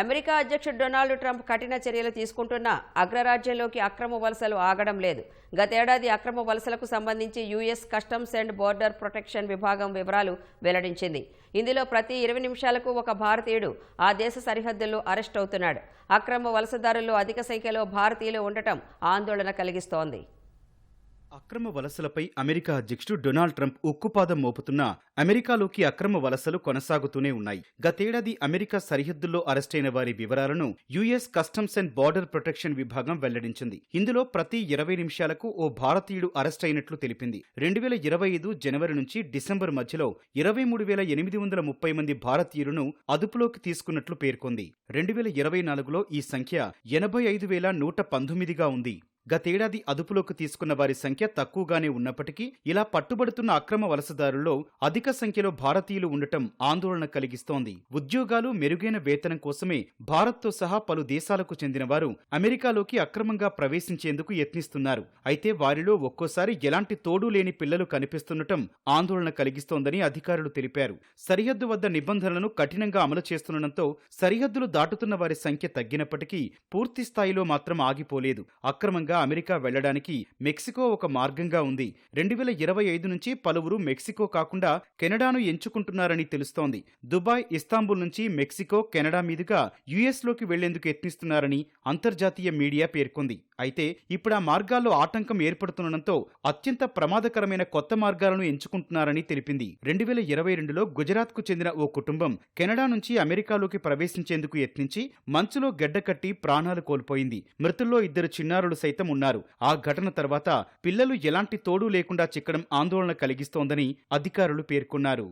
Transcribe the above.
America అధ్యక్షుడు Donald Trump కఠిన చర్యలు తీసుకుంటున్నా అగ్రరాజ్యంలోకి అక్రమ వలసలు ఆగడం లేదు. గతేడాది అక్రమ వలసలకు సంబంధించి US customs and border protection విభాగం వివరాలు వెల్లడించింది. ఇందులో ప్రతి ఇరవై నిమిషాలకు ఒక భారతీయుడు ఆ దేశ సరిహద్దుల్లో అరెస్ట్ అవుతున్నాడు. అక్రమ వలసదారుల్లో అధిక సంఖ్యలో భారతీయులు ఉండటం ఆందోళన కలిగిస్తోంది. అక్రమ వలసలపై అమెరికా అధ్యక్షుడు డొనాల్డ్ ట్రంప్ ఉక్కుపాదం మోపుతున్నా అమెరికాలోకి అక్రమ వలసలు కొనసాగుతూనే ఉన్నాయి. గతేడాది అమెరికా సరిహద్దుల్లో అరెస్టైన వారి వివరాలను US customs and border protection విభాగం వెల్లడించింది. ఇందులో ప్రతి ఇరవై నిమిషాలకు ఓ భారతీయుడు అరెస్ట్ అయినట్లు తెలిపింది. రెండు వేల ఇరవై ఐదు జనవరి నుంచి డిసెంబర్ మధ్యలో ఇరవై మూడు వేల ఎనిమిది వందల ముప్పై మంది భారతీయులను అదుపులోకి తీసుకున్నట్లు పేర్కొంది. రెండు వేల ఇరవై నాలుగులో ఈ సంఖ్య ఎనభై ఐదు వేల నూట పంతొమ్మిదిగా ఉంది. గతేడాది అదుపులోకి తీసుకున్న వారి సంఖ్య తక్కువగానే ఉన్నప్పటికీ ఇలా పట్టుబడుతున్న అక్రమ వలసదారుల్లో అధిక సంఖ్యలో భారతీయులు ఉండటం ఆందోళన కలిగిస్తోంది. ఉద్యోగాలు మెరుగైన వేతనం కోసమే భారత్తో సహా పలు దేశాలకు చెందిన వారు అమెరికాలోకి అక్రమంగా ప్రవేశించేందుకు యత్నిస్తున్నారు. అయితే వారిలో ఒక్కోసారి ఎలాంటి తోడు లేని పిల్లలు కనిపిస్తుండటం ఆందోళన కలిగిస్తోందని అధికారులు తెలిపారు. సరిహద్దు వద్ద నిబంధనలను కఠినంగా అమలు చేస్తుండటంతో సరిహద్దులు దాటుతున్న వారి సంఖ్య తగ్గినప్పటికీ పూర్తి స్థాయిలో మాత్రం ఆగిపోలేదు. అక్రమంగా అమెరికా వెళ్ళడానికి మెక్సికో ఒక మార్గంగా ఉంది. రెండు వేల ఇరవై ఐదు నుంచి పలువురు మెక్సికో కాకుండా కెనడాను ఎంచుకుంటున్నారని తెలుస్తోంది. దుబాయ్ ఇస్తాంబుల్ నుంచి మెక్సికో కెనడా మీదుగా యుఎస్లోకి వెళ్ళేందుకు యత్నిస్తున్నారని అంతర్జాతీయ మీడియా పేర్కొంది. అయితే ఇప్పుడు ఆ మార్గాల్లో ఆటంకం ఏర్పడుతుండటంతో అత్యంత ప్రమాదకరమైన కొత్త మార్గాలను ఎంచుకుంటున్నారని తెలిపింది. రెండు వేల ఇరవై రెండులో గుజరాత్కు చెందిన ఓ కుటుంబం కెనడా నుంచి అమెరికాలోకి ప్రవేశించేందుకు యత్నించి మంచులో గడ్డకట్టి ప్రాణాలు కోల్పోయింది. మృతుల్లో ఇద్దరు చిన్నారులు సైతం సైతం ఉన్నారు. ఆ ఘటన తర్వాత పిల్లలు ఎలాంటి తోడు లేకుండా చిక్కడం ఆందోళన కలిగిస్తోందని అధికారులు పేర్కొన్నారు.